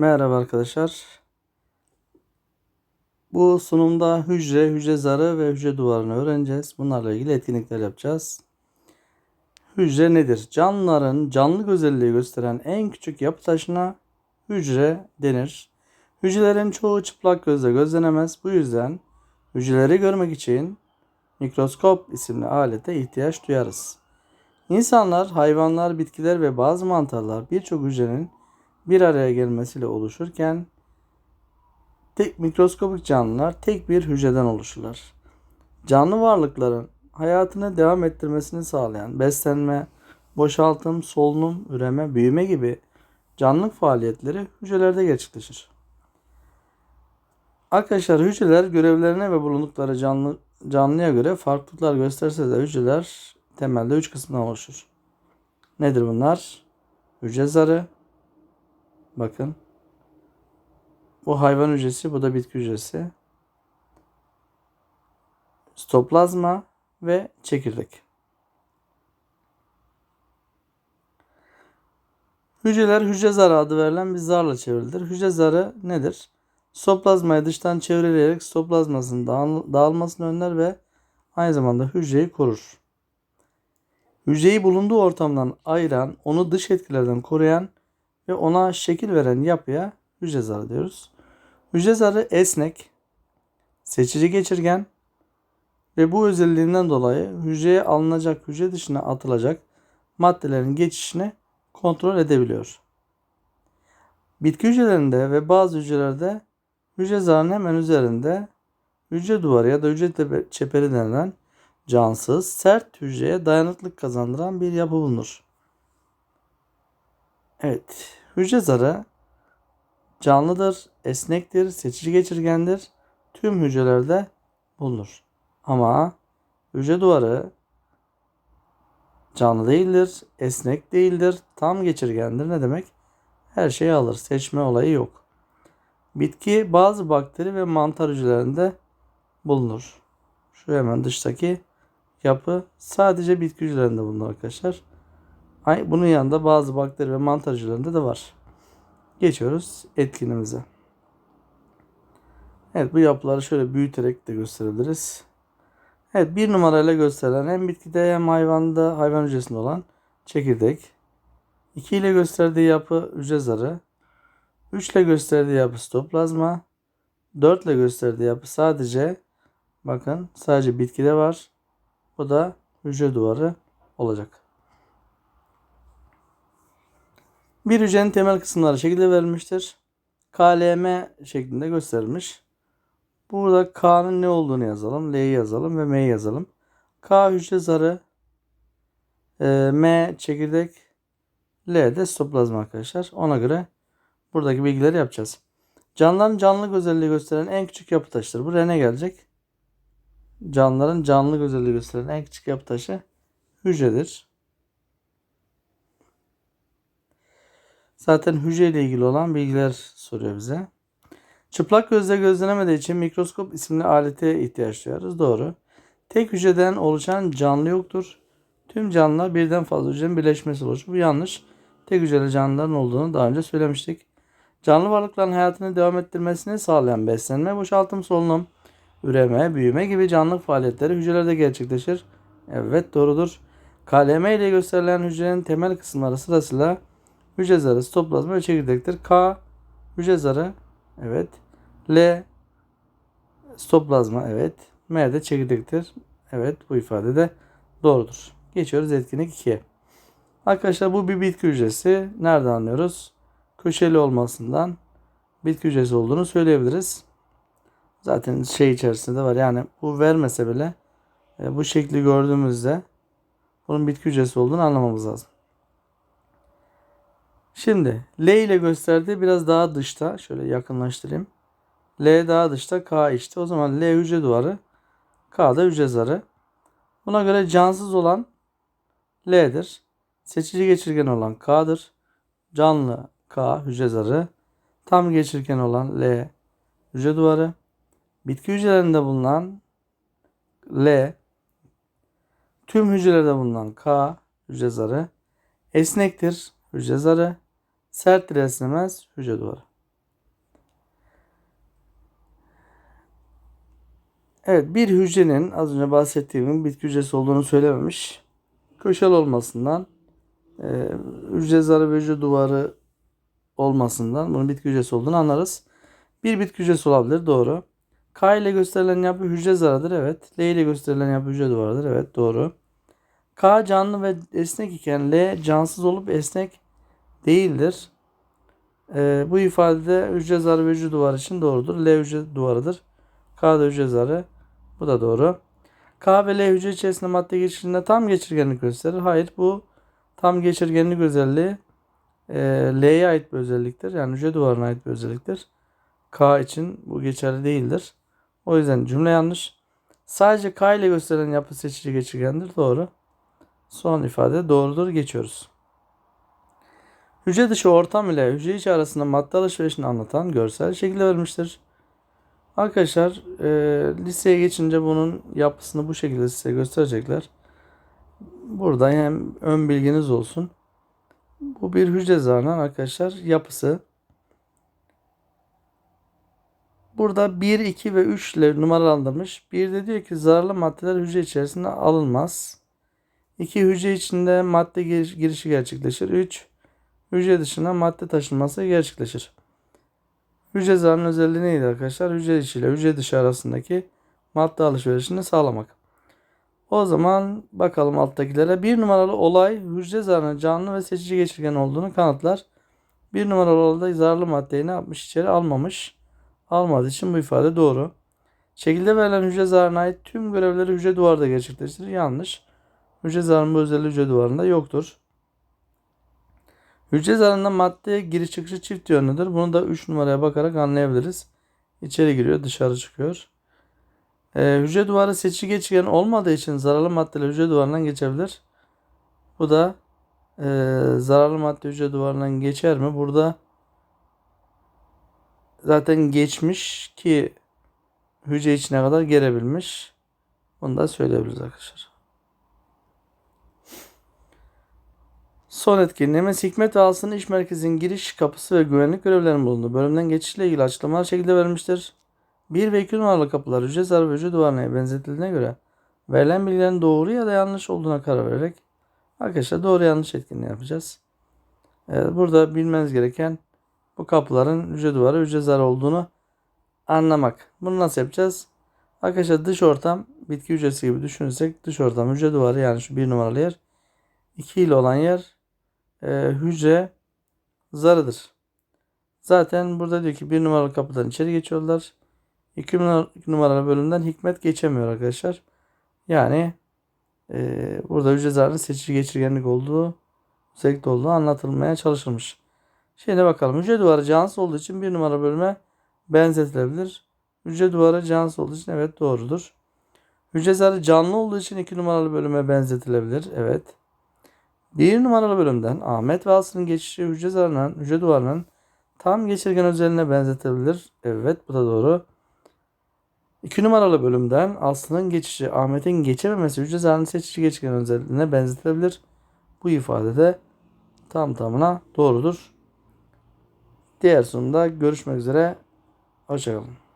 Merhaba arkadaşlar. Bu sunumda hücre, hücre zarı ve hücre duvarını öğreneceğiz. Bunlarla ilgili etkinlikler yapacağız. Hücre nedir? Canlıların canlılık özelliği gösteren en küçük yapı taşına hücre denir. Hücrelerin çoğu çıplak gözle gözlenemez. Bu yüzden hücreleri görmek için mikroskop isimli alete ihtiyaç duyarız. İnsanlar, hayvanlar, bitkiler ve bazı mantarlar birçok hücrenin bir araya gelmesiyle oluşurken tek mikroskopik canlılar tek bir hücreden oluşurlar. Canlı varlıkların hayatını devam ettirmesini sağlayan beslenme, boşaltım, solunum, üreme, büyüme gibi canlılık faaliyetleri hücrelerde gerçekleşir. Arkadaşlar hücreler görevlerine ve bulundukları canlı canlıya göre farklılıklar gösterse de hücreler temelde üç kısımdan oluşur. Nedir bunlar? Hücre zarı. Bakın. Bu hayvan hücresi, bu da bitki hücresi. Stoplazma ve çekirdek. Hücreler hücre zarı adı verilen bir zarla çevrilir. Hücre zarı nedir? Stoplazmayı dıştan çevreleyerek stoplazmasının dağıl- dağılmasını önler ve aynı zamanda hücreyi korur. Hücreyi bulunduğu ortamdan ayıran, onu dış etkilerden koruyan ve ona şekil veren yapıya hücre zarı diyoruz. Hücre zarı esnek, seçici geçirgen ve bu özelliğinden dolayı hücreye alınacak, hücre dışına atılacak maddelerin geçişini kontrol edebiliyor. Bitki hücrelerinde ve bazı hücrelerde hücre zarının hemen üzerinde hücre duvarı ya da hücre çeperi denilen cansız, sert hücreye dayanıklık kazandıran bir yapı bulunur. Evet, hücre zarı canlıdır, esnektir, seçici geçirgendir. Tüm hücrelerde bulunur. Ama hücre duvarı canlı değildir, esnek değildir, tam geçirgendir. Ne demek? Her şeyi alır. Seçme olayı yok. Bitki bazı bakteri ve mantar hücrelerinde bulunur. Şu hemen dıştaki yapı sadece bitki hücrelerinde bulunur arkadaşlar. Bunun yanında bazı bakteri ve mantar hücrelerinde de var. Geçiyoruz etkinimize. Evet bu yapıları şöyle büyüterek de gösterebiliriz. Evet bir numarayla gösterilen hem bitkide hem hayvanda hayvan hücresinde olan çekirdek. 2 ile gösterdiği yapı hücre zarı. 3 ile gösterdiği yapı stoplazma. 4 ile gösterdiği yapı sadece bakın sadece bitkide var. Bu da hücre duvarı olacak. Bir hücrenin temel kısımları şekilde verilmiştir. KLM şeklinde gösterilmiş. Burada K'nın ne olduğunu yazalım. L'yi yazalım ve M'yi yazalım. K hücre zarı. e, M çekirdek. L de stoplazma arkadaşlar. Ona göre buradaki bilgileri yapacağız. Canlıların canlılık özelliği gösteren en küçük yapı taşıdır. Buraya ne gelecek? Canlıların canlılık özelliği gösteren en küçük yapı taşı hücredir. Zaten hücre ile ilgili olan bilgiler soruyor bize. Çıplak gözle gözlenemediği için mikroskop isimli alete ihtiyaç duyarız. Doğru. Tek hücreden oluşan canlı yoktur. Tüm canlılar birden fazla hücrenin birleşmesi oluşur. Bu yanlış. Tek hücreli canlıların olduğunu daha önce söylemiştik. Canlı varlıkların hayatını devam ettirmesini sağlayan beslenme, boşaltım, solunum, üreme, büyüme gibi canlılık faaliyetleri hücrelerde gerçekleşir. Evet doğrudur. KLM ile gösterilen hücrenin temel kısımları sırasıyla hücre zarı, stoplazma ve çekirdektir. K hücre zarı, evet. L stoplazma, evet. M de çekirdektir. Evet bu ifade de doğrudur. Geçiyoruz etkinlik 2'ye. Arkadaşlar bu bir bitki hücresi. Nereden anlıyoruz? Köşeli olmasından bitki hücresi olduğunu söyleyebiliriz. Zaten şey içerisinde de var. Yani bu vermese bile e, bu şekli gördüğümüzde bunun bitki hücresi olduğunu anlamamız lazım. Şimdi L ile gösterdiği biraz daha dışta. Şöyle yakınlaştırayım. L daha dışta, K içte. O zaman L hücre duvarı, K da hücre zarı. Buna göre cansız olan L'dir. Seçici geçirgen olan K'dır. Canlı K hücre zarı. Tam geçirgen olan L hücre duvarı. Bitki hücrelerinde bulunan L. Tüm hücrelerde bulunan K hücre zarı. Esnektir hücre zarı. Sert dirençlemez hücre duvarı. Evet bir hücrenin az önce bahsettiğim bitki hücresi olduğunu söylememiş. Köşel olmasından e, hücre zarı ve hücre duvarı olmasından bunun bitki hücresi olduğunu anlarız. Bir bitki hücresi olabilir doğru. K ile gösterilen yapı hücre zarıdır evet. L ile gösterilen yapı hücre duvarıdır evet doğru. K canlı ve esnek iken L cansız olup esnek değildir. Ee, bu ifadede hücre zarı ve hücre duvarı için doğrudur. L hücre duvarıdır. K da hücre zarı. Bu da doğru. K ve L hücre içerisinde madde geçişinde tam geçirgenlik gösterir. Hayır bu tam geçirgenlik özelliği e, L'ye ait bir özelliktir. Yani hücre duvarına ait bir özelliktir. K için bu geçerli değildir. O yüzden cümle yanlış. Sadece K ile gösterilen yapı seçici geçirgendir. Doğru. Son ifade doğrudur. Geçiyoruz. Hücre dışı ortam ile hücre içi arasında madde alışverişini anlatan görsel şekilde verilmiştir. Arkadaşlar e, liseye geçince bunun yapısını bu şekilde size gösterecekler. Burada hem ön bilginiz olsun. Bu bir hücre zarının arkadaşlar yapısı. Burada 1, 2 ve 3 ile numaralandırmış. Bir de diyor ki zararlı maddeler hücre içerisinde alınmaz. 2 hücre içinde madde giriş- girişi gerçekleşir. 3 hücre dışına madde taşınması gerçekleşir. Hücre zarının özelliği neydi arkadaşlar? Hücre içi ile hücre dışı arasındaki madde alışverişini sağlamak. O zaman bakalım alttakilere. Bir numaralı olay hücre zarının canlı ve seçici geçirgen olduğunu kanıtlar. Bir numaralı olayda zararlı maddeyi ne yapmış? içeri almamış. Almadığı için bu ifade doğru. Şekilde verilen hücre zarına ait tüm görevleri hücre duvarda gerçekleştirir. Yanlış. Hücre zarının bu özelliği hücre duvarında yoktur. Hücre zarında madde giriş çıkışı çift yönlüdür. Bunu da 3 numaraya bakarak anlayabiliriz. İçeri giriyor, dışarı çıkıyor. Ee, hücre duvarı seçici geçirgen olmadığı için zararlı maddeler hücre duvarından geçebilir. Bu da e, zararlı madde hücre duvarından geçer mi? Burada zaten geçmiş ki hücre içine kadar gelebilmiş. Bunu da söyleyebiliriz arkadaşlar. Son etkinliğimiz Hikmet Ağası'nın iş merkezinin giriş kapısı ve güvenlik görevlerinin bulunduğu bölümden geçişle ilgili açıklamalar şekilde verilmiştir. 1 ve 2 numaralı kapılar zarı ve hücre duvarına benzetildiğine göre verilen bilgilerin doğru ya da yanlış olduğuna karar vererek arkadaşlar doğru yanlış etkinliği yapacağız. Evet, burada bilmeniz gereken bu kapıların hücre duvarı hücre zarı olduğunu anlamak. Bunu nasıl yapacağız? Arkadaşlar dış ortam bitki hücresi gibi düşünürsek dış ortam hücre duvarı yani şu bir numaralı yer 2 ile olan yer e, hücre zarıdır. Zaten burada diyor ki bir numaralı kapıdan içeri geçiyorlar. 2 numaralı bölümden hikmet geçemiyor arkadaşlar. Yani e, burada hücre zarının seçici geçirgenlik olduğu özellikle olduğu anlatılmaya çalışılmış. Şimdi bakalım. Hücre duvarı cansız olduğu için bir numara bölüme benzetilebilir. Hücre duvarı cansız olduğu için evet doğrudur. Hücre zarı canlı olduğu için iki numaralı bölüme benzetilebilir. Evet. Bir numaralı bölümden Ahmet ve Aslı'nın geçişi hücre zarının, hücre duvarının tam geçirgen özelliğine benzetilebilir. Evet bu da doğru. 2 numaralı bölümden Aslı'nın geçişi Ahmet'in geçememesi hücre zarının seçici geçirgen özelliğine benzetilebilir. Bu ifade de tam tamına doğrudur. Diğer sunumda görüşmek üzere. Hoşçakalın.